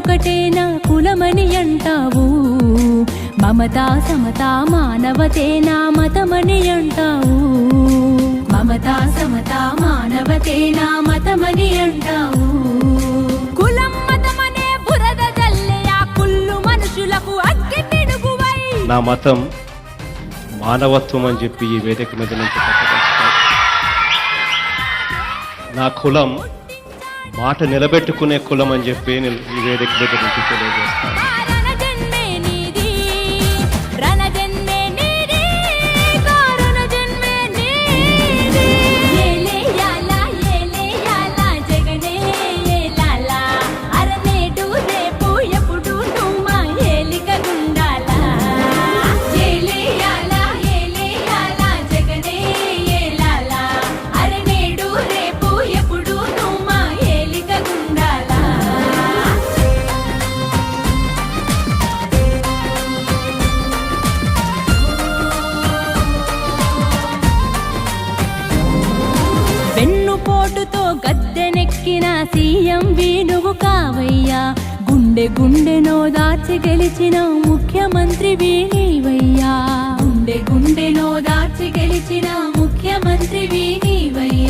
ఒకటే నా కులమని అంటావు. మమతా సమతా మానవతే నా మతమని అంటావు. మమతా సమతా మానవతే నా మతమని అంటావు. కులం మతమనే బురద జల్లే ఆ కుళ్ళు మనుషులకు అగ్గి పిడుగువై నా మతం మానవత్వం అని చెప్పి ఈ వేదిక మీద నుంచి నా కులం మాట నిలబెట్టుకునే కులం అని చెప్పి నేను ఈ వేదిక దగ్గర నుంచి తెలియజేస్తాను. సీఎం వేణువు కావయ్యా. గుండె గుండెనో దాచి గెలిచిన ముఖ్యమంత్రి వేణీవయ్యా. గుండె గుండెనో దాచి గెలిచిన ముఖ్యమంత్రి వేణీవయ్యా.